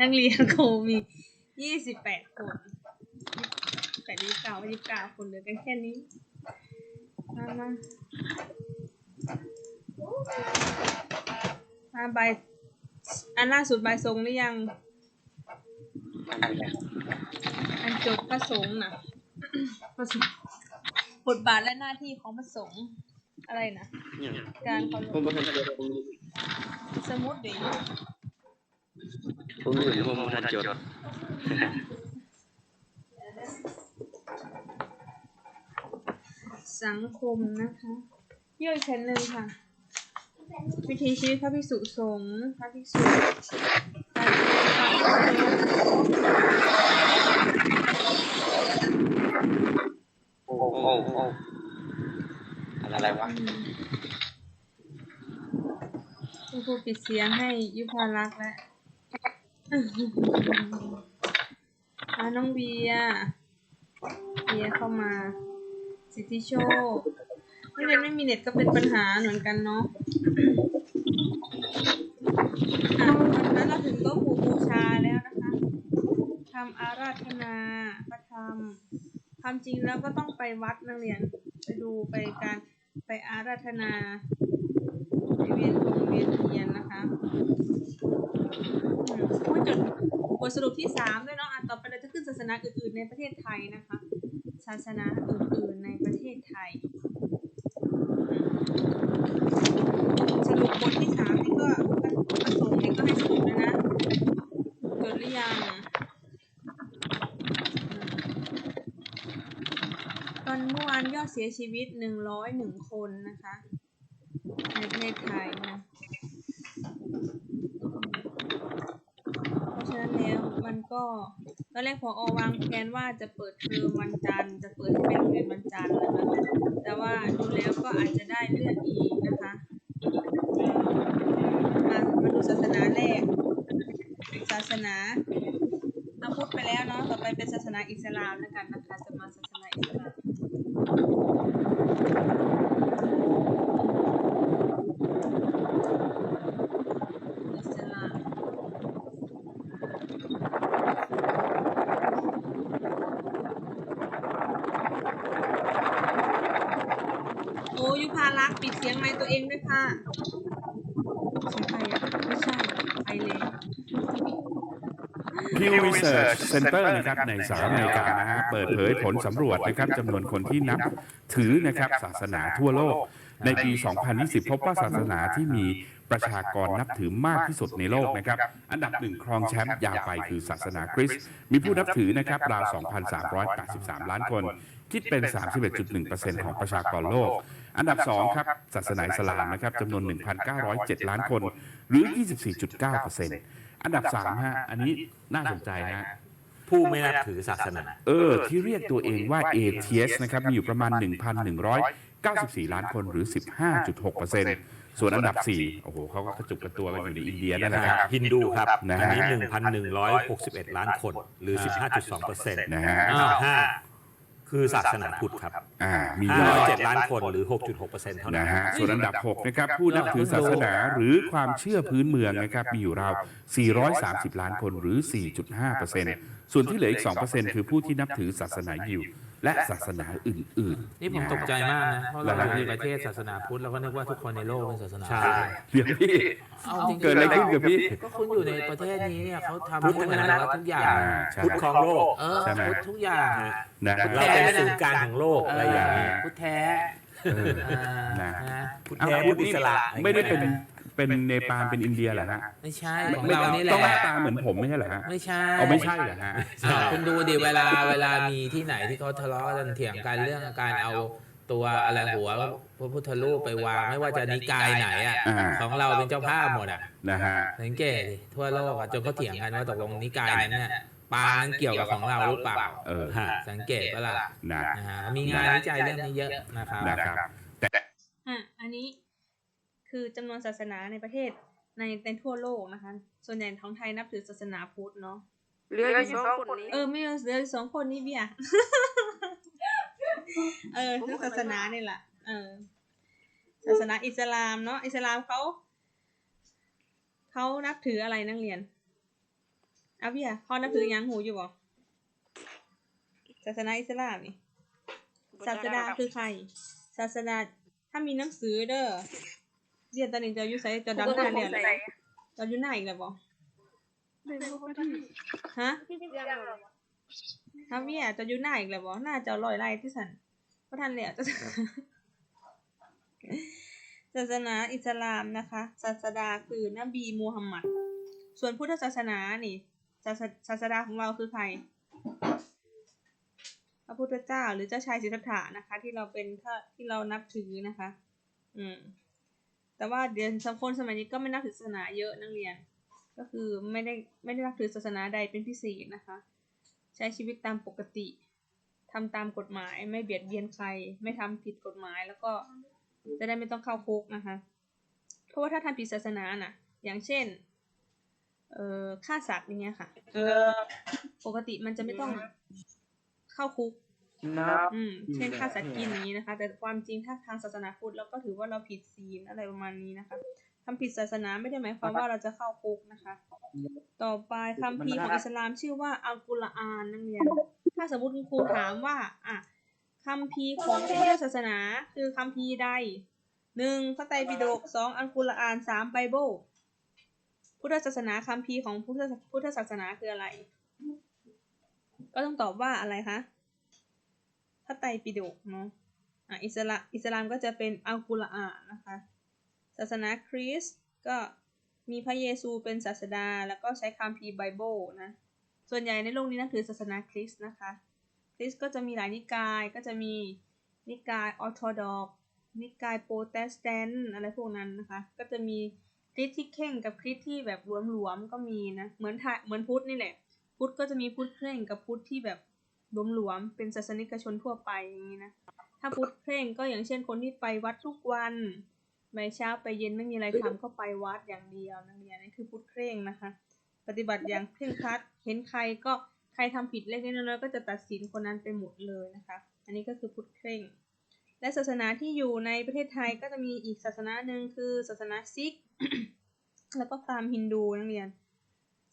นักเรียนครูมียี่สิบแปดคนแปดยี่สิบเก้ายี่สิบเก้าคนเหลือกันแค่นี้ มามามาใบอันล่าสุดใบทรงหรือยัง อันจบพระสงฆ์นะพระสงฆ์บทบาทและหน้าที่ของพระสงฆ์ อะไรนะการเคารผมพบ่ทันจดผมสมุดเด็กผมรู้อยู่ผมบ่ทันจดสังคมนะคะย่อยแผ่นหนึ่งค่ะ วิถีชีวิตพระภิกษุสงฆ์พระภิกษุการปฏิบัติ โอ้โอ้โอ้ อะไรวะคุณครูปิดเสียงให้ยุพารักษ์แล้วอ่าน้องเบียร์เบียร์เข้ามา สิทธิโชคไม่เรียนไม่มีเน็ตก็เป็นปัญหาเหมือนกันเนาะอะวันนั้นเราถึงโต๊ะหมู่บูชาแล้วนะคะทำอาราธนาพระธรรมความจริงแล้วก็ต้องไปวัดนักเรียน ไปดูไปการ ไปอาราธนาไปเวียนตรงเวียนเทียนนะคะอืมพูดจดบทสรุปที่สามด้วยเนาะอะต่อไปเราจะขึ้นศาสนาอื่นๆ ในประเทศไทยนะคะ ศาสนาอื่นๆในประเทศไทยอืมสรุปบทที่สามนี่ก็ประสงค์นี่ก็ให้สรุปแล้วนะจดหรือยังตอนเมื่อวานยอดเสียชีวิตหนึ่งร้อยหนึ่งคนนะคะ ในประเทศไทยนะเพราะฉะนั้นแล้วมันก็ตอนแรกพออวางแผนว่าจะเปิดเทอมวันจันทร์จะเปิดให้ไปโรงเรียนวันจันทร์นะคะแต่ว่าดูแล้วก็อาจจะได้เลื่อนอีกนะคะมามาดูศาสนาแรก ศาสนาเอาพุทธไปแล้วเนาะต่อไปเป็นศาสนาอิสลามแล้วกันนะคะจะมาศาสนาอิสลาม อิสลามโอ้ยุพา รักษ์ปิดเสียงไมค์ตัวเองด้วยค่ะเสียงใครอะไม่ใช่ไปเลย Pew Research Center นะครับในสหรัฐอเมริกานะฮะเปิดเผยผลสำรวจนะครับจำนวนคนที่นับถือนะครับศาสนาทั่วโลก ในปี 2020 พบว่าศาสนาที่มีประชากรนับถือมากที่สุดในโลกนะครับ อันดับหนึ่งครองแชมป์ยาวไปคือศาสนาคริสต์ มีผู้นับถือนะครับราว 2,383 ล้านคน คิดเป็น 31.1%ของประชากรโลก อันดับ 2 ครับ ศาสนาอิสลามนะครับจำนวน 1,907 ล้านคน หรือ 24.9%อันดับ3ฮะอันนี้น่าสนใจฮะผู้ไม่นับถือศาสนา เออ ที่เรียกตัวเองว่า ATS นะครับ มีอยู่ประมาณ 1,194 ล้านคนหรือ 15.6%ส่วนอันดับ 4 โอ้โหเขาก็กระจุกกระตัวกันอยู่ในอินเดียนั่นแหละครับฮินดูครับนะฮะอันนี้ 1,161 ล้านคนหรือ 15.2เปอร์เซ็นต์นะฮะอันดับห้า คือศาสนาพุทธครับอ่ามีอยู่507ล้านคนหรือ 6.6เปอร์เซ็นต์เท่านั้นะนฮะส่วนอันดับ 6 นะครับ ผู้นับถือศาสนาหรือความเชื่อพื้นเมืองนะครับ มีอยู่ราว 430 ล้านคนหรือ 4.5%ส่วนที่เหลืออีก 2%คือผู้ที่นับถือศาสนายิว และศาสนาอื่นๆนี่ผมตกใจมากนะเพราะเราอยู่ในประเทศศาสนาพุทธเราก็นึกว่าทุกคนในโลกเป็นศาสนาใช่เดี๋ยวพี่เอาจริงๆเกิดอะไรขึ้นกับพี่ ก็คุณอยู่ในประเทศนี้เนี่ยเขาทำพุทธพุทธทั้งนั้นะนทุกอย่างอ่าใช่พุทธครองโลกเออใช่ไหมพุทธทุกอย่างนะเราเป็นศูนย์กลางของโลกอะไรอย่างนี้พุทธแท้เอออ่านะนะพุทธอ้าวแท้พุพุททธธอินี่สระไม่ได้เป็น เป็นเนปาลเป็นอินเดียเหรอฮะไม่ใช่ไม่ของไม่เรานี่แหต้องหละน้าตาเหมือนผมไม่ใช่เหรอฮะไม่ใช่เอาไม่ใช่เหรอฮะ อ่าคุณดูดิเวลาเวลามีที่ไหนที่เขาทะเลาะกันเถียงกันเรื่องการเอาตัวอะไรหัวพระพุทธรูปไปวางไม่ว่าจะนิกายไหนอะอ่า ของเราเป็นเจ้าภาพหมดอะนะฮะสังเกตดิทั่วโลกอะจนเขาเถียงกันว่าตกลงนิกายนั้นเนี่ยปางนั้นเกี่ยวกับของเราหรือเปล่า เออฮะสังเกตก็ล่ะนะ นะฮะมีงานวิจัยเรื่องนี้เยอะนะครับ นะครับอะอันนี้ คือจำนวนศาสนาในประเทศในในทั่วโลกนะคะ ส่วนใหญ่ของไทยนับถือศาสนาพุทธเนาะเหลืออยู่สองคนนี้ เออไม่เอาเหลือสองคนนี้เบียเออคือศาสนานี่แหละเออ ศาสนาอิสลามเนาะอิสลามเขาเขเขานับถืออะไรนักเรียนอาเบียเขานับถือหยังหูอยู่บ่ศาสนาอิสลามนี่ศาสดาคือใคร ศาสดาถ้ามีหนังสือเด้อ เรียนตอนนี้จะอยู่ไสจะดังขนาดเนี่ยเลยจะอยู่ไหนอีกแล้วบ่ฮะถ้าเมียจะอยู่ไหนอีกแล้วบ่น่าจะลอยไล่ที่สันพระท่านแล้วจะศาสนาอิสลามนะคะศาสดาคือนบีมูฮัมมัด ส่วนพุทธศาสนานี่ศาสศาสดาของเราคือใคร พระพุทธเจ้าหรือเจ้าชายสิทธัตถะนะคะ ที่เราเป็นถ้าที่เรานับถือนะคะ อืม แต่ว่าเดี๋ยวสังคมสมัยนี้ก็ไม่นับถือศาสนาเยอะนักเรียน ก็คือไม่ได้ไม่ได้นับถือศาสนาใดเป็นพิเศษนะคะ ใช้ชีวิตตามปกติทำตามกฎหมาย ไม่เบียดเบียนใคร ไม่ทำผิดกฎหมายแล้วก็จะได้ไม่ต้องเข้าคุกนะคะ เพราะว่าถ้าทำผิดศาสนาน่ะ อย่างเช่น เอ่อฆ่าสัตว์อย่างเงี้ยค่ะ เออ ปกติมันจะไม่ต้องเข้าคุก อืมเช่นฆ่าสัตว์กินอย่างนี้นะคะ แต่ความจริงถ้าทางศาสนาพุทธเราก็ถือว่าเราผิดศีลอะไรประมาณนี้นะคะทำผิดศาสนาไม่ได้หมายความว่าเราจะเข้าคุกนะคะ ต่อไปคัมภีร์ของอิสลามชื่อว่าอัลกุรอานนักเรียน ถ้าสมมติคุณครูถามว่า อะคัมภีร์ของพุทธศาสนาคือคัมภีร์ใดหนึ่งพระไตรปิฎกสองอัลกุรอานสามไบเบิลพุทธศาสนาคัมภีร์ของพุทธพุทธศาสนาคืออะไร ก็ต้องตอบว่าอะไรคะ พระไตรปิฎกเนาะอะอิสลามอิสลามก็จะเป็นอัลกุรอานนะคะ ศาสนาคริสต์ก็มีพระเยซูเป็นศาสดา แล้วก็ใช้คัมภีร์ไบเบิลนะ ส่วนใหญ่ในโลกนี้นับถือศาสนาคริสต์นะคะ คริสต์ก็จะมีหลายนิกาย ก็จะมีนิกายออร์โธดอกนิกายโปรเตสแตนต์อะไรพวกนั้นนะคะ ก็จะมีคริสต์ที่เข่งกับคริสต์ที่แบบหลวมๆก็มีนะ เหมือนไทยเหมือนพุทธนี่แหละ พุทธก็จะมีพุทธเคร่งกับพุทธที่แบบ หลวมๆเป็นศาสนิกชนทั่วไปอย่างนี้นะถ้าพุทธเคร่งก็อย่างเช่นคนที่ไปวัดทุกวันไปเช้าไปเย็นไม่มีอะไรทำก็ไปวัดอย่างเดียวนักเรียนนี่คือพุทธเคร่งนะคะ ปฏิบัติอย่างเคร่งครัดเห็นใครก็ใครทำผิดเล็กน้อยๆก็จะตัดสินคนนั้นไปหมดเลยนะคะ อันนี้ก็คือพุทธเคร่ง และศาสนาที่อยู่ในประเทศไทยก็จะมีอีกศาสนาหนึ่งคือศาสนาซิก แล้วก็พราหมณ์ฮินดูนักเรียน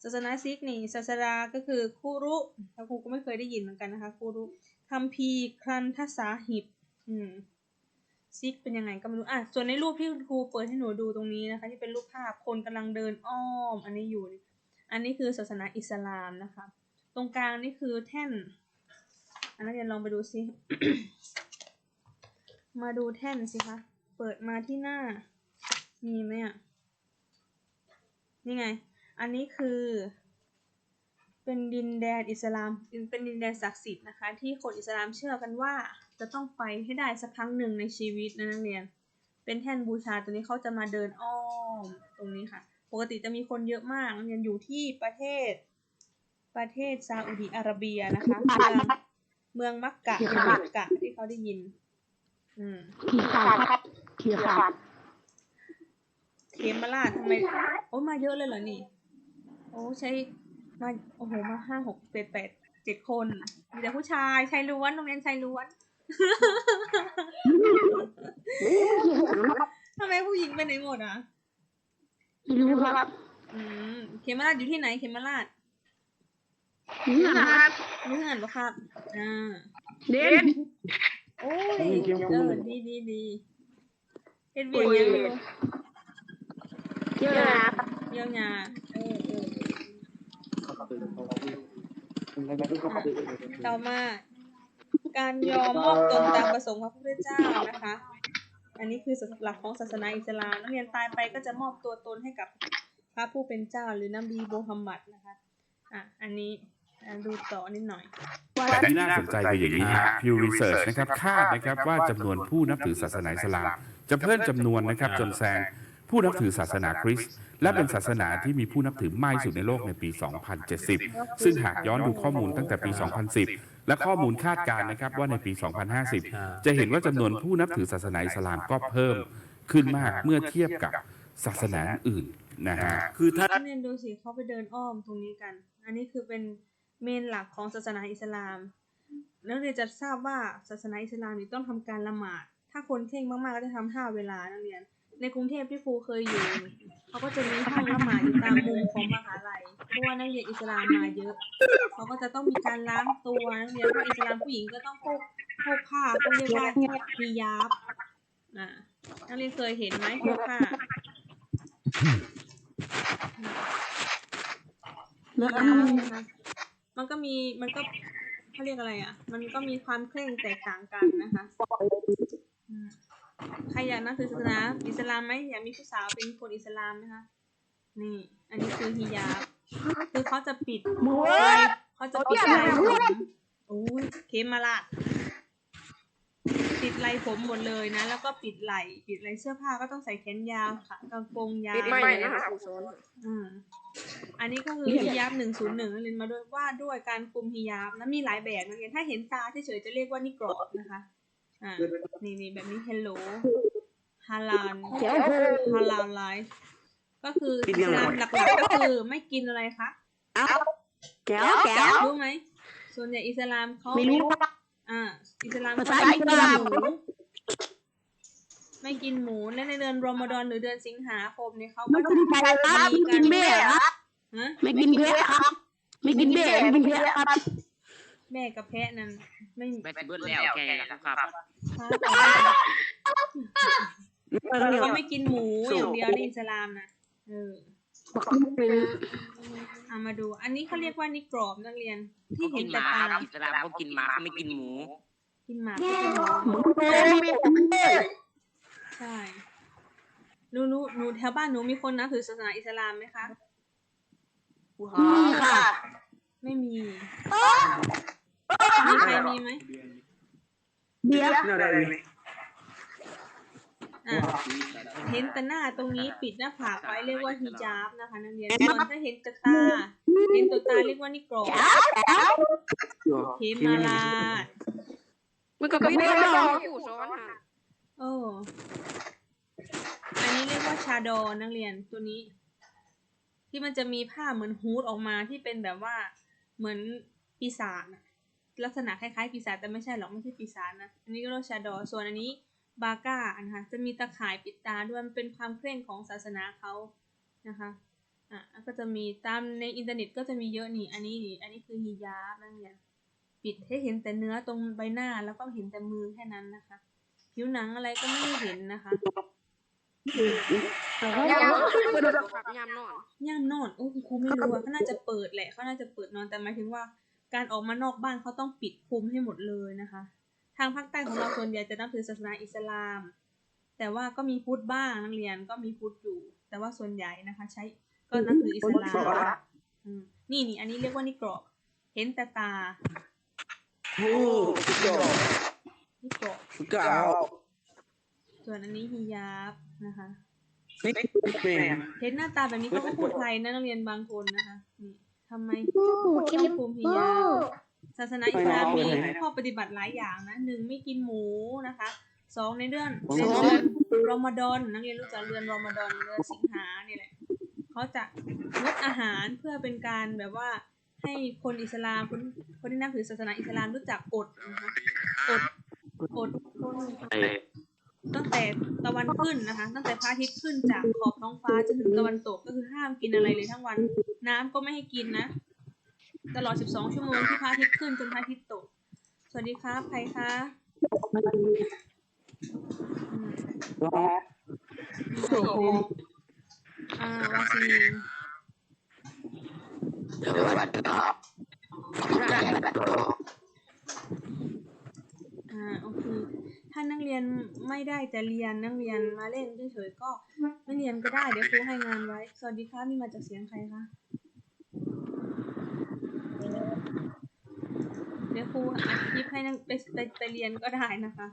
ศาสนาซิกนี่ศาสดาก็คือคูรุแล้วครูก็ไม่เคยได้ยินเหมือนกันนะคะคูรุคัมภีครันทสาหิบอืมซิกเป็นยังไงก็ไม่รู้อะส่วนในรูปที่ครูเปิดให้หนูดูตรงนี้นะคะ ที่เป็นรูปภาพคนกำลังเดินอ้อม อันนี้อยู่ อันนี้คือศาสนาอิสลามนะคะ ตรงกลางนี่คือแท่นอันนั้นเรียนลองไปดูซิ มาดูแท่นสิคะ เปิดมาที่หน้า มีไหมอะ นี่ไง อันนี้คือ เป็นดินแดนอิสลามเป็นดินแดนศักดิ์สิทธิ์นะคะที่คนอิสลามเชื่อกันว่าจะต้องไปให้ได้สักครั้งหนึ่งในชีวิตนะนักเรียน เป็นแท่นบูชาตัวนี้เขาจะมาเดินอ้อมตรงนี้ค่ะ ปกติจะมีคนเยอะมากนักเรียนอยู่ที่ประเทศ ประเทศซาอุดิอาระเบียนะคะเมืองเมืองมักกะหรือมักกะที่เขาได้ยิน อืมขี่ขาดครับขี่ขาดเขมราชทำไมโอ้ยมาเยอะเลยเหรอนี่โอ้ใช้มาโอ้โหมาห้าหกเจ็ดแปดเจ็ดคนมีแต่ผู้ชายชายล้วนโรงเรียนชายล้วนทำไมผู้หญิงไปไหนหมดอะไม่รู้ครับอืมเขมราชอยู่ที่ไหนเขมราชนี่ครับนี่หันปะครับอ่าเด่นโอ้ยเออดีดีดีเฮ็ดเวียกยังอยู่เยอะครับเยี่ยวยาเออเออ ต่อมา การยอมมอบตนตามประสงค์พระพุทธเจ้านะคะ อันนี้คือหลักของศาสนาอิสลามนักเรียนตายไปก็จะมอบตัวตนให้กับพระผู้เป็นเจ้าหรือนบีโมฮัมมัดนะคะ อะ อันนี้ดูต่อนิดหน่อยแต่ที่น่าสนใจคืออย่างนี้ฮะ Pew Research นะครับคาดนะครับว่าจำนวนผู้นับถือศาสนาอิสลาม จะเพิ่มจำนวนนะครับจนแซงผู้นับถือศาสนาคริสต์ และเป็นศาสนาที่มีผู้นับถือมากที่สุดในโลกในปี 2070 ซึ่งหากย้อนดูข้อมูลตั้งแต่ปี 2010 และข้อมูลคาดการณ์นะครับว่าในปี 2050 จะเห็นว่าจำนวนผู้นับถือศาสนาอิสลามก็เพิ่มขึ้นมากเมื่อเทียบกับศาสนาอื่นนะฮะ คือถ้าเรียนดูสิเขาไปเดินอ้อมตรงนี้กัน อันนี้คือเป็นเมนหลักของศาสนาอิสลาม นักเรียนจะทราบว่าศาสนาอิสลามนี่ต้องทำการละหมาด ถ้าคนเข่งมากๆก็จะทำห้าเวลานักเรียน ในกรุงเทพที่ครูเคยอยู่ เขาก็จะมีห้องละหมาดอยู่ตามมุมของมหาลัย เพราะว่านักเรียนอิสลามมาเยอะ เขาก็จะต้องมีการล้างตัวนักเรียนเพราะอิสลามผู้หญิงก็ต้องพกพกผ้าเขาเรียกว่าฮิญาบอ่านักเรียนเคยเห็นไหมพกผ้าแล้วฮิญาบนะคะมันก็มีมันก็เขาเรียกอะไรอะ มันก็มีความเคร่งแตกต่างกันนะคะอืม ใครอยากนับถือศาสนาอิสลามไหมอยากมีผู้สาวเป็นคนอิสลามนะคะนี่ อันนี้คือฮิญาบคือเขาจะปิดเขาจะปิดไหล่ผมโอ้ยเคมมาละปิดไหล่ผมหมดเลยนะ แล้วก็ปิดไหล่ปิดไหล่เสื้อผ้าก็ต้องใส่แขนยาวค่ะกางเกงยาวปิดไม่นะคะครูสอนอืมอันนี้ก็คือฮิญาบหนึ่งศูนย์หนึ่งเรียนมาด้วยว่าด้วยการคลุมฮิญาบนะมีหลายแบบนักเรียนถ้าเห็นตาเฉยๆจะเรียกว่านิกรอบนะคะ อ่านี่นี่แบบนี้ hello ฮาลานเดี๋ยวฮาลาลไลฟ์ก็คืออิสลามหลักๆก็คือไม่กินอะไรคะแก้วแก้วรู้ไหมส่วนใหญ่อิสลามเขาไม่รู้อ่าอิสลามภาเขาษาไม่อิกิสนลามหมูไม่กินหมูและในเดือนรอมฎอนหรือเดือนสิงหาคมเนี่ยเขาก็ไม่จะกินไก่ครับไม่กินเบี้ยครับฮะไม่กินเบี้ยครับไม่กินเบี้ยไม่กินเบี้ยครับแม่กับแพะนั้นไม่แบตเบิดแล้วแกนะครับค้าเขาไม่กินหมูอย่างเดียวในอิสลามนะเออเอามาดู อันนี้เขาเรียกว่านิกรอบนักเรียน ที่เขาเห็กินนหแต่มาตาครับอิสลามเขากินหมาเขาไม่กินหมู กินหมากก็กินหมูใช่หนูหนูหนูแถวบ้านหนูมีคนนับถือศาสนาอิสลามไหมคะนี่ค่ะ ไม่มี มีใครมีไหมเบี้ยอะเห็นแต่หน้าตรงนี้ปิดหน้าผากไว้เรียกว่าฮิญาบนะคะนักเรียนส่วนถ้าเห็นแต่ตา เห็นตัวตาเรียกว่านิกรอบเคมาลาด มันก็ไม่ได้หรอกโอ้อันนี้เรียกว่าชาดอนักเรียนตัวนี้ ที่มันจะมีผ้าเหมือนฮูดออกมาที่เป็นแบบว่าเหมือนปีศาจน่ะ ลักษณะคล้ายๆปีศาจแต่ไม่ใช่หรอกไม่ใช่ปีศาจนะ อันนี้ก็เรียกว่าชาดอส่วนอันนี้บาก้านะคะจะมีตะข่ายปิดตาด้วยมันเป็นความเคร่งของศาสนาเขานะคะอะแล้วก็จะมีตามในอินเทอร์เน็ตก็จะมีเยอะนี่อันนี้นี่อันนี้คือฮิญาบนักเรียนปิดให้เห็นแต่เนื้อตรงใบหน้าแล้วก็เห็นแต่มือแค่นั้นนะคะ ผิวหนังอะไรก็ไม่ได้เห็นนะคะยามไปดูครับยามนอนย่ามนอนโอ้คุณครูไม่รู้อะเขาน่าจะเปิดแหละเขาน่าจะเปิดนอนแต่หมายถึงว่า การออกมานอกบ้านเขาต้องปิดคลุมให้หมดเลยนะคะ ทางภาคใต้ของเราส่วนใหญ่จะนับถือศาสนาอิสลาม แต่ว่าก็มีพุทธบ้างนักเรียนก็มีพุทธอยู่ แต่ว่าส่วนใหญ่นะคะ ใช้ก็นับถืออิสลามอืมนี่นี่อันนี้เรียกว่านิกรอบเห็นแต่ตานิกรอบส่วนอันนี้ฮิญาบนะคะเห็นหน้าตาแบบนี้ก็ต้องพูดไทยนะนักเรียนบางคนนะคะนี่ ทำไมต้องคุมฮิญาบศาสนาอิสลามมีข้อปฏิบัติหลายอย่างนะหนึ่งไม่กินหมูนะคะสองในเดือนในเดือนรอมฎอนนักเรียนรู้จักเดือนรอมฎอนเดือนสิงหาเนี่ยแหละเขาจะงดอาหารเพื่อเป็นการแบบว่าให้คนอิสลามคนคนที่นับถือศาสนาอิสลามรู้จักอดนะคะอดอดตั้งแต่ ตะวันขึ้นนะคะ ตั้งแต่พระอาทิตย์ขึ้นจากขอบท้องฟ้าจนถึงตะวันตกก็คือห้ามกินอะไรเลยทั้งวัน น้ำก็ไม่ให้กินนะ ตลอด 12 ชั่วโมงที่พระอาทิตย์ขึ้นจนพระอาทิตย์ตก สวัสดีครับใครคะอืมมีใครอีกไหมอ่าวาซินีอ่าโอเค ถ้านักเรียนไม่ได้จะเรียนนักเรียนมาเล่นเฉยๆก็ไม่เรียนก็ได้ เดี๋ยวครูให้งานไว้ สวัสดีครับนี่มาจากเสียงใครคะเดี๋ยวครูอัดคลิปให้นักไปไปไปเรียนก็ได้นะคะ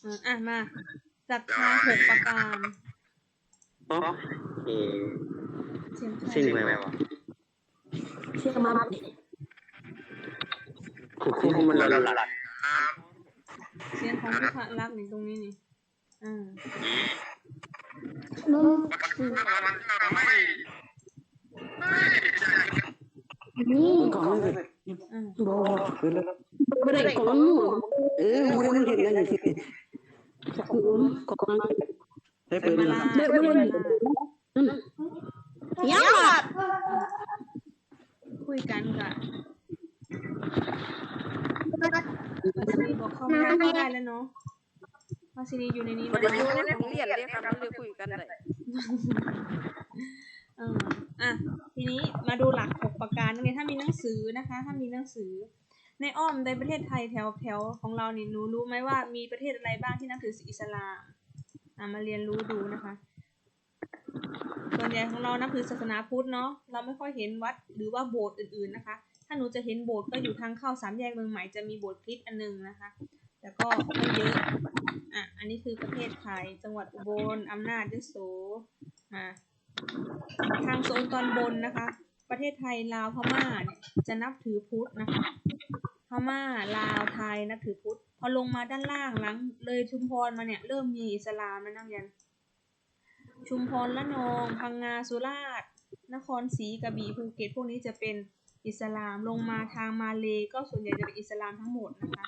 เอออะมาศรัทธาหกประการเสียงใครเชื่อมา เสียงของผู้พระรักนี่ตรงนี้นี่อ่านี่อ่าไม่ได้ของนู่นเออไม่ได้เห็นอะไรสิของได้เปิดมาเลยลาได้เปิดเลยยังหลับคุยกันกับ วาซินีบอกเข้ามาเข้าได้แล้วเนาะวาซินีอยู่ในนี้มันแล้วอยู่เนาะในโรงเรียนเลยครับมันเลยคุยกันได้เอออะทีนี้มาดูหลักหกประการนั่นเองถ้ามีหนังสือนะคะ ถ้ามีหนังสือ ในอ้อมในประเทศไทยแถวแถวของเราเนี่ยหนูรู้ไหมว่ามีประเทศอะไรบ้างที่นับถืออิสลามอะมาเรียนรู้ดูนะคะส่วนใหญ่ของเรานับถือศาสนาพุทธเนาะเราไม่ค่อยเห็นวัดหรือว่าโบสถ์อื่นๆนะคะ ถ้าหนูจะเห็นโบสถ์ก็อยู่ทางเข้าสามแยกเมืองใหม่จะมีโบสถ์คริสต์อันหนึงนะคะ แต่ก็ไม่เยอะอะอันนี้คือประเทศไทย จังหวัดอุบลอำนาจยโสอะทางโซนตอนบนนะคะ ประเทศไทยลาวพม่าเนี่ยจะนับถือพุทธนะคะพม่าลาวไทยนับถือพุทธพอลงมาด้านล่างหลัง เลยชุมพรมาเนี่ยเริ่มมีอิสลามแล้วนักเรียนชุมพรละนอง พังงาสุราษฎร์นครศรีกระบี่ภูเก็ตพวกนี้จะเป็น อิสลามลงมาทางมาเลก็ส่วนใหญ่จะเป็นอิสลามทั้งหมดนะคะ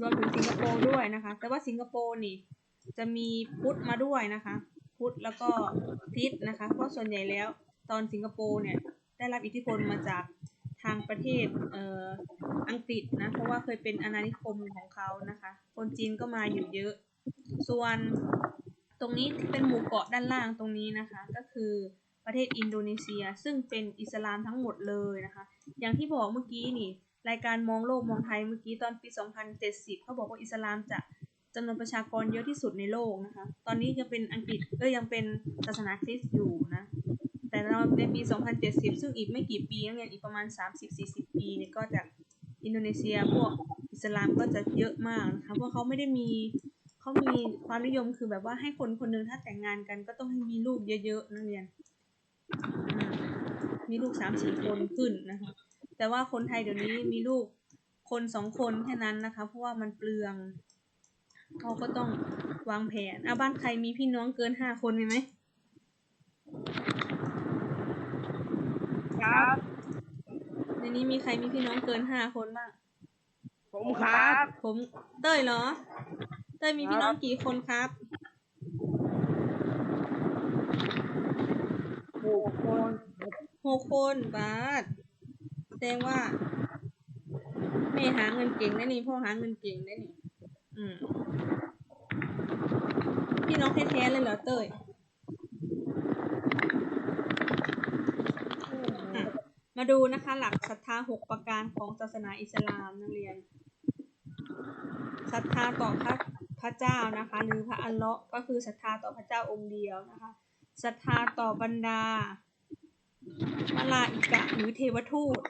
รวมถึงสิงคโปร์ด้วยนะคะ แต่ว่าสิงคโปร์นี่จะมีพุทธมาด้วยนะคะ พุทธแล้วก็คริสต์นะคะเพราะส่วนใหญ่แล้วตอนสิงคโปร์เนี่ยได้รับอิทธิพลมาจากทางประเทศเอ่ออังกฤษนะเพราะว่าเคยเป็นอาณานิคมของเขานะคะ คนจีนก็มาอยู่เยอะ ส่วนตรงนี้ที่เป็นหมู่เกาะด้านล่างตรงนี้นะคะ ก็คือ ประเทศอินโดนีเซีย ซึ่งเป็นอิสลามทั้งหมดเลยนะคะ อย่างที่บอกเมื่อกี้นี่ รายการมองโลกมองไทยเมื่อกี้ตอนปี 2070 เขาบอกว่าอิสลามจะจำนวนประชากรเยอะที่สุดในโลกนะคะ ตอนนี้ยังเป็นอังกฤษก็ยังเป็นศาสนาคริสต์อยู่นะ แต่เราในปี 2070 ซึ่งอีกไม่กี่ปีนักเรียนอีกประมาณ 30-40 ปีเนี่ยก็จะอินโดนีเซียพวกอิสลามก็จะเยอะมากนะคะเพราะเขาไม่ได้มีเขามีความนิยมคือแบบว่าให้คนคนหนึงถ้าแต่งงานกันก็ต้องให้มีลูกเยอะๆนักเรียนอื มมีลูกสามสี่คนขึ้นนะคะ แต่ว่าคนไทยเดี๋ยวนี้มีลูกคนสองคนแค่นั้นนะคะ เพราะว่ามันเปลืองเขาก็ต้องวางแผนอะบ้านใครมีพี่น้องเกินห้าคนมีไหมครับ ในนี้มีใครมีพี่น้องเกินห้าคนบ้าง ผมครับ ผมเต้ยเหรอ เต้ยมีพี่น้องกี่คนครับ หกคนหกคนบาทแสดงว่าแม่หาเงินเก่งได้นี่พ่อหาเงินเก่งได้นี่อืมพี่น้องแท้ๆเลยเหรอเต้ยมาดูนะคะ หลักศรัทธาหกประการของศาสนาอิสลามนักเรียนศรัทธาต่อพระพระเจ้านะคะ หรือพระอัลเลาะห์ก็คือศรัทธาต่อพระเจ้าองค์เดียวนะคะ ศรัทธาต่อบรรดา มาลาอิกะหรือเทวทูต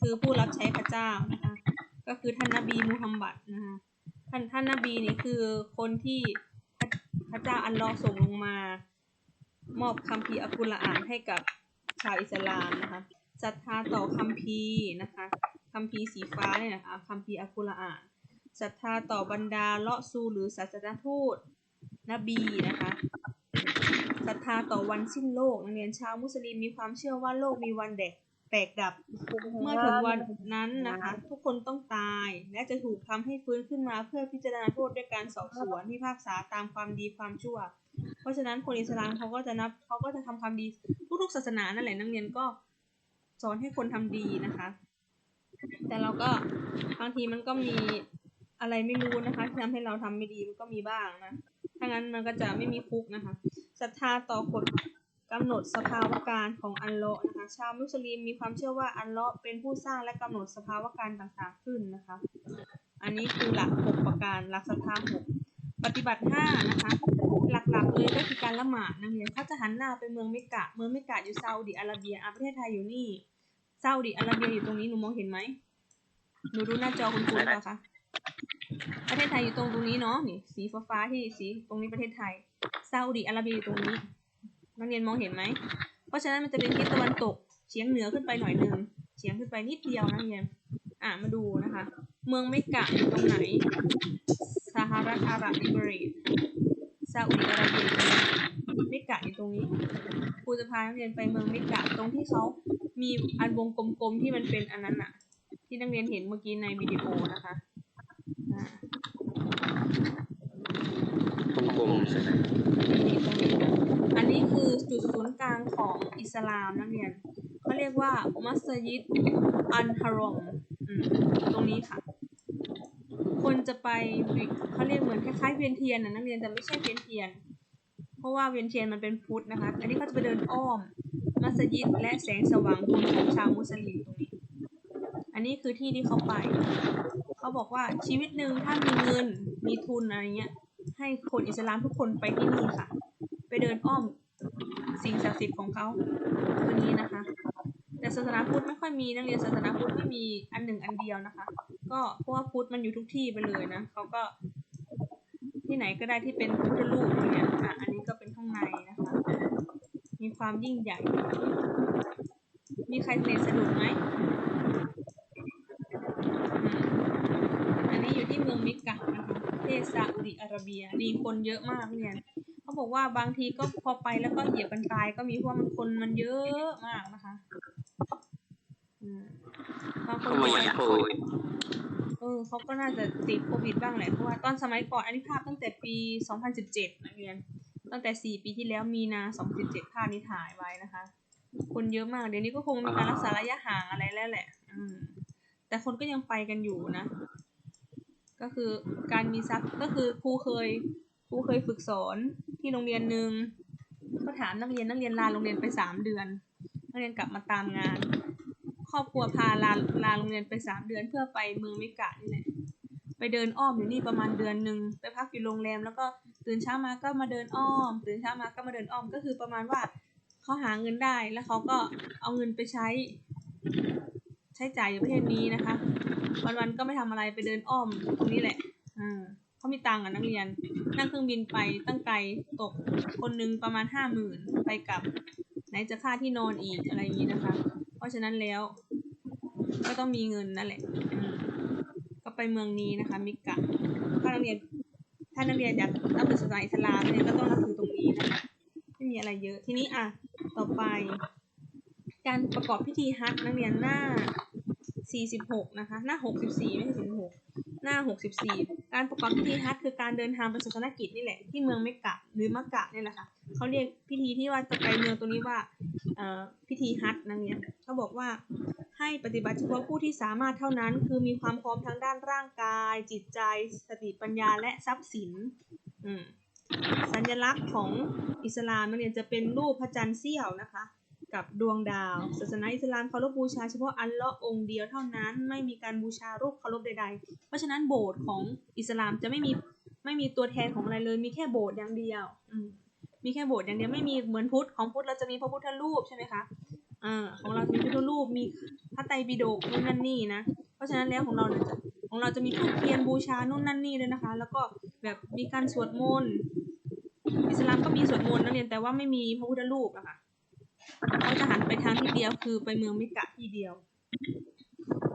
คือผู้รับใช้พระเจ้านะคะ ก็คือท่านนบีมูฮัมหมัดนะคะ ท่านท่านนบีนี่คือคนที่พระพระเจ้าอัลลอฮ์ส่งลงมา มอบคัมภีร์อัลกุรอานให้กับชาวอิสลามนะคะ ศรัทธาต่อคัมภีร์นะคะคัมภีร์สีฟ้าเนี่ยนะคะคัมภีร์อัลกุรอานศรัทธาต่อบรรดาเลาะซูหรือศาสนทูต นบีนะคะ ศรัทธาต่อวันสิ้นโลกนักเรียนชาวมุสลิมมีความเชื่อว่าโลกมีวันแดกแตกดับ เมื่อถึงวันนั้นนะคะ ทุกคนต้องตาย และจะถูกทำให้ฟื้นขึ้นมาเพื่อพิจารณาโทษด้วยการสอบสวนพิพากษาตามความดีความชั่ว เพราะฉะนั้นคนอิสลามเขาก็จะนับเขาก็จะทำความดีทุกๆศาสนานั่นแหละนักเรียนก็สอนให้คนทำดีนะคะ แต่เราก็บางทีมันก็มีอะไรไม่รู้นะคะที่ทำให้เราทำไม่ดีมันก็มีบ้างนะ ถ้างั้นมันก็จะไม่มีคุกนะคะศรัทธาต่อกฎกำหนดสภาวะการของอัลเลาะห์นะคะ ชาวมุสลิมมีความเชื่อว่าอัลเลาะห์เป็นผู้สร้างและกำหนดสภาวะการต่างๆขึ้นนะคะ อันนี้คือหลักหกประการหลักศรัทธาหกปฏิบัติห้านะคะ หลักๆเลยก็คือการละหมาดนักเรียนเขาจะหันหน้าไปเมืองเมกะ เมืองเมกะอยู่ซาอุดิอาระเบียอะประเทศไทยอยู่นี่ซาอุดิอาระเบียอยู่ตรงนี้หนูมองเห็นไหมหนูดูหน้าจอคุณครูเปล่าคะ ประเทศไทยอยู่ตรงตรงนี้เนาะนี่สีฟ้าๆที่สีตรงนี้ประเทศไทยซาอุดิอาระเบียอยู่ตรงนี้นักเรียนมองเห็นไหม เพราะฉะนั้นมันจะเป็นทิศตะวันตกเฉียงเหนือขึ้นไปหน่อยหนึ่งเฉียงขึ้นไปนิดเดียวนักเรียนอะมาดูนะคะ เมืองเมกะอยู่ตรงไหนสหรัอาหรับเอมิเรตซาอุดิอาระเบียอยู่เมกะอยู่ตรงนี้ครูจะพานักเรียนไปเมืองเมกะตรงที่เขามีอันวงกลมๆที่มันเป็นอันนั้นอะที่นักเรียนเห็นเมื่อกี้ในวิดีโอนะคะ กลมๆใช่ไหมอันนี้คือจุดศูนย์กลางของอิสลามนักเรียนเขาเรียกว่ามัสยิดอันฮารอมตรงนี้ค่ะ คนจะไปเขาเรียกเหมือนคล้ายๆเวียนเทียนนะนักเรียนแต่ไม่ใช่เวียนเทียน เพราะว่าเวียนเทียนมันเป็นพุทธนะคะ อันนี้เขาจะไปเดินอ้อม มัสยิดและแสงสว่างบุญของชาวมุสลิมตรงนี้ อันนี้คือที่ที่เขาไป เขาบอกว่าชีวิตหนึ่งถ้ามีเงินมีทุนอะไรเงี้ย ให้คนอิสลามทุกคนไปที่นี่ค่ะ ไปเดินอ้อมสิ่งศักดิ์สิทธิ์ของเขาตัวนี้นะคะ แต่ศาสนาพุทธไม่ค่อยมีนักเรียนศาสนาพุทธไม่มีอันหนึ่งอันเดียวนะคะ ก็เพราะว่าพุทธมันอยู่ทุกที่ไปเลยนะเขาก็ที่ไหนก็ได้ที่เป็นพุทธรูปอะไรเงี้ยอะอันนี้ก็เป็นข้างในนะคะ มีความยิ่งใหญ่ มีใครสนิทสนุกไหมอันนี้อยู่ที่ เมืองมิกกะนะคะประเทศซาอุดิอาระเบียนี่คนเยอะมากเนี่ยเขาบอกว่าบางทีก็พอไปแล้วก็เหยียบกันตายก็มีเพราะว่ามันคนมันเยอะมากนะคะอืมบางคนขโมยอยากโคยเออเขาก็น่าจะติดโควิดบ้างแหละเพราะว่าตอนสมัยก่อนอันนี้ภาพตั้งแต่ปี 2017นักเรียนตั้งแต่ 4 ปีที่แล้วมีนา2017ภาพนี้ถ่ายไว้นะคะ คนเยอะมาก เดี๋ยวนี้ก็คงมีการรักษาระยะห่างอะไรแล้วแหละ อืมแต่คนก็ยังไปกันอยู่นะ ก็คือการมีทรัพย์ก็คือครูเคยครูเคยฝึกสอนที่โรงเรียนหนึ่งก็ถามนักเรียนนักเรียนลาโรงเรียนไปสามเดือน นักเรียนกลับมาตามงาน ครอบครัวพาลาลาโรงเรียนไปสามเดือนเพื่อไปเมืองมิกะนี่แหละไปเดินอ้อมอยู่นี่ประมาณเดือนหนึ่งไปพักอยู่โรงแรม แล้วก็ตื่นเช้ามาก็มาเดินอ้อม ตื่นเช้ามาก็มาเดินอ้อมก็คือประมาณว่าเขาหาเงินได้แล้วเขาก็เอาเงินไปใช้ ช้จ่ายอยู่ประเทศนี้นะคะ วันๆก็ไม่ทำอะไรไปเดินอ้อมตรงนี้แหละอ่าเขามีตังค์อะนักเรียน นั่งเครื่องบินไปตั้งไกลตกคนหนึ่งประมาณห้าหมื่นไปกลับ ไหนจะค่าที่นอนอีกอะไรอย่างนี้นะคะ เพราะฉะนั้นแล้ว ก็ต้องมีเงินนั่นแหละอืมก็ไปเมืองนี้นะคะ มิกะถ้านักเรียนถ้านักเรียนอยากนับถือศาสนาอิสลามเนี่ยก็ต้องนับถือตรงนี้นะคะไม่มีอะไรเยอะทีนี้อะต่อไป การประกอบพิธีฮัจญ์นักเรียนหน้า 46นะคะ หน้า64ไม่ใช่46หน้า64การประกอบพิธีฮัจญ์คือการเดินทางไปศาสนกิจนี่แหละที่เมืองเมกะหรือมักะเนี่ยแหละค่ะเขาเรียกพิธีที่ว่าจะไปเมืองตรงนี้ว่าเอ่อพิธีฮัจญ์นักเรียเขาบอกว่าให้ปฏิบัติเฉพาะผู้ที่สามารถเท่านั้น คือมีความพร้อมทั้งด้านร่างกาย จิตใจ สติปัญญาและทรัพย์สินอืมสัญลักษณ์ของอิสลามเรียนจะเป็นรูปพระจันทร์เสี้ยวนะคะ กับดวงดาว ศาสนาอิสลามเคารพบูชาเฉพาะอัลเลาะห์องค์เดียวเท่านั้น ไม่มีการบูชารูปเคารพใด ๆ เพราะฉะนั้นโบสถ์ของอิสลามจะไม่มีไม่มีตัวแทนของอะไรเลย มีแค่โบสถ์อย่างเดียวอืมีแค่โบสถ์อย่างเดียวไม่มีเหมือนพุทธของพุทธเราจะมีพระพุทธรูปใช่ไหมคะอ่าของเราจะมีพระพุทธรูปมีพระไตรปิฎกนู่นนั่นนี่นะเพราะฉะนั้นแล้วของเราเนี่ยจะของเราจะมีทูปเทียนบูชานู่นนั่นนี่ด้วยนะคะ แล้วก็แบบมีการสวดมนต์อิสลามก็มีสวดมนต์นักเรียนแต่ว่าไม่มีพระพุทธรูปอะค่ะ เขาจะหันไปทางที่เดียวคือไปเมืองมิกะที่เดียว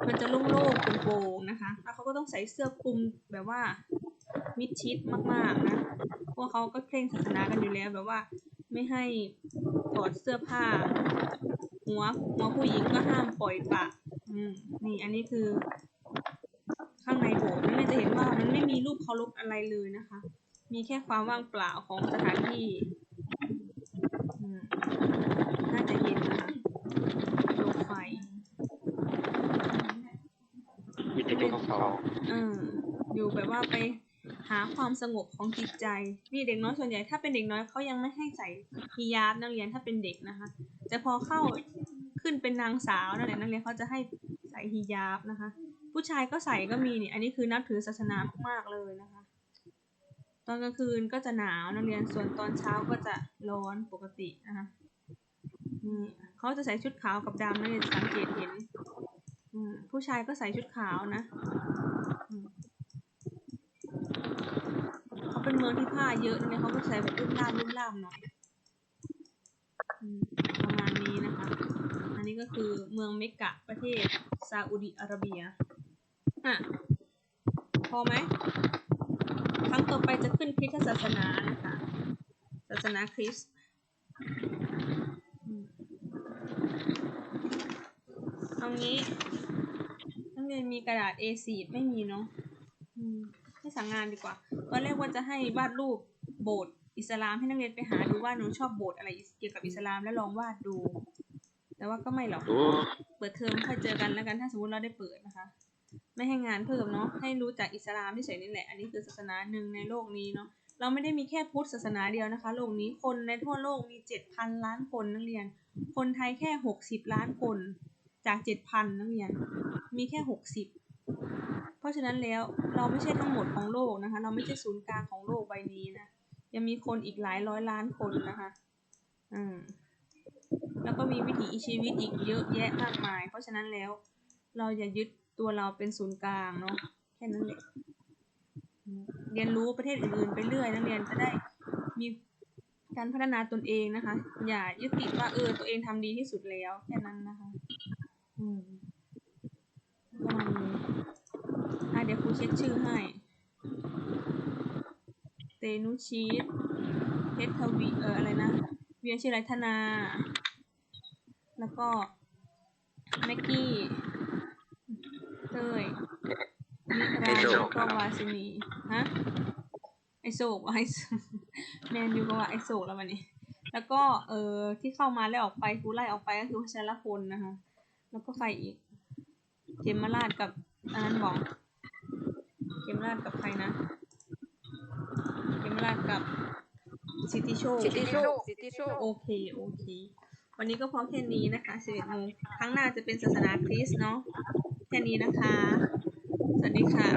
มันจะโล่งๆโปร่งๆนะคะแล้วเขาก็ต้องใส่เสื้อคลุมแบบว่ามิดชิดมากๆนะเพราะเขาก็เคร่งศาสนากันอยู่แล้วแบบว่า ไม่ให้ถอดเสื้อผ้า หัวหัวผู้หญิงก็ห้ามปล่อยปะอืมนี่อันนี้คือ ข้างในโบสถ์นั่จะเห็นว่ามันไม่มีรูปเคารพอะไรเลยนะคะ มีแค่ความว่างเปล่าของสถานที่อืมน่าจะเห็นนะคะดวงไฟ มีแต่ตัวเขาเอออยู่แบบว่าไปหาความสงบของจิตใจ นี่เด็กน้อยส่วนใหญ่ถ้าเป็นเด็กน้อยเขายังไม่ให้ใส่ฮิญาบนักเรียนถ้าเป็นเด็กนะคะ แต่พอเข้าขึ้นเป็นนางสาวนั่นแหละนักเรียนเขาจะให้ใส่ฮิญาบนะคะ ผู้ชายก็ใส่ก็มีนี่อันนี้คือนับถือศาสนามากๆเลยนะคะ ตอนกลางคืนก็จะหนาวนักเรียนส่วนตอนเช้าก็จะร้อนปกตินะคะนี่เขาจะใส่ชุดขาวกับดำนักเรียนสังเกตเห็น ผู้ชายก็ใส่ชุดขาวนะอืมเขาเป็นเมืองที่ผ้าเยอะนะเนี่ยเขาก็ใส่แบบรุ่มร่ามรุ่มร่ามหน่อยอืมประมาณนี้นะคะ อันนี้ก็คือเมืองเมกะประเทศซาอุดิอาระเบียอะพอไหมครั้งต่อไปจะขึ้นคริสตศาสนานะคะ ศาสนาคริสต์อืมเอางี้นัก เรียนมีกระดาษ A4 ไม่มีเนาะให้สั่งงานดีกว่าตอนแรกว่าจะให้วาดรูปโบสถ์อิสลามให้นักเรียนไปหาดูว่าหนูชอบโบสถ์อะไรเกี่ยวกับอิสลามแล้วลองวาดดู แต่ว่าก็ไม่หรอก เปิดเทอมค่อยเจอกันแล้วกันถ้าสมมติเราได้เปิดนะคะ ไม่ให้งานเพิ่มเนาะให้รู้จักอิสลามที่เฉยนี่แหละ อันนี้คือศาสนาหนึ่งในโลกนี้เนาะเราไม่ได้มีแค่พุทธศาสนาเดียวนะคะ โลกนี้คนในทั่วโลกมีเจ็ดพันล้านคนนักเรียน คนไทยแค่หกสิบล้านคน จากเจ็ดพันนักเรียนมีแค่หกสิบเพราะฉะนั้นแล้วเราไม่ใช่ทั้งหมดของโลกนะคะ เราไม่ใช่ศูนย์กลางของโลกใบนี้นะยังมีคนอีกหลายร้อยล้านคนนะคะอืมแล้วก็มีวิถีชีวิตอีกเยอะแยะมากมาย เพราะฉะนั้นแล้วเราอย่ายึดตัวเราเป็นศูนย์กลางเนาะแค่นั้นแหละเรียนรู้ประเทศอื่นไปเรื่อยนักเรียนจะได้มีการพัฒนาตนเองนะคะ อย่ายึดติดว่าเออตัวเองทำดีที่สุดแล้วแค่นั้นนะคะ อืมประมาณนี้อะเดี๋ยวครูเช็คชื่อให้ เตนุชีตเพชรทวีเอออะไรนะ เวียชิไรธนา แล้วก็ แม็กกี้ เต้ยนิรันดร์แล้วก็วาสินี ฮะ ไอโศกไอโศกแมนยูก็ว่าไอโศกแล้ววันนี้ แล้วก็ เออที่เข้ามาแล้วออกไปครูไล่ออกไปก็คือวัชรพลนะคะ แล้วก็ใครอีก เจมมาราดกับอันนั้นบอกเจมมาราดกับใครนะ เจมมาราดกับซิตี้โชคสิทธิโชคสิทธิโชคโอเค โอเค วันนี้ก็พอแค่นี้นะคะ11โมงครั้งหน้าจะเป็นศาสนาคริสต์เนาะ แค่นี้นะคะ สวัสดีค่ะ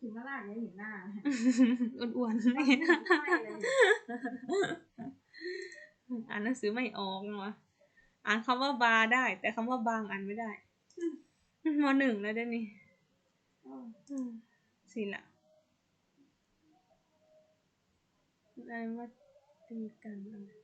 ถึงเมื่อไหร่จะเห็นหน้าอ้วนๆ อ่านหนังสือไม่ออกเนาะอ่านคำว่าบาร์ได้ แต่คำว่าบางอ่านไม่ได้มหนึ่งแล้วเด้วนี่อืมสิละอะไรว่าตีกันอะไร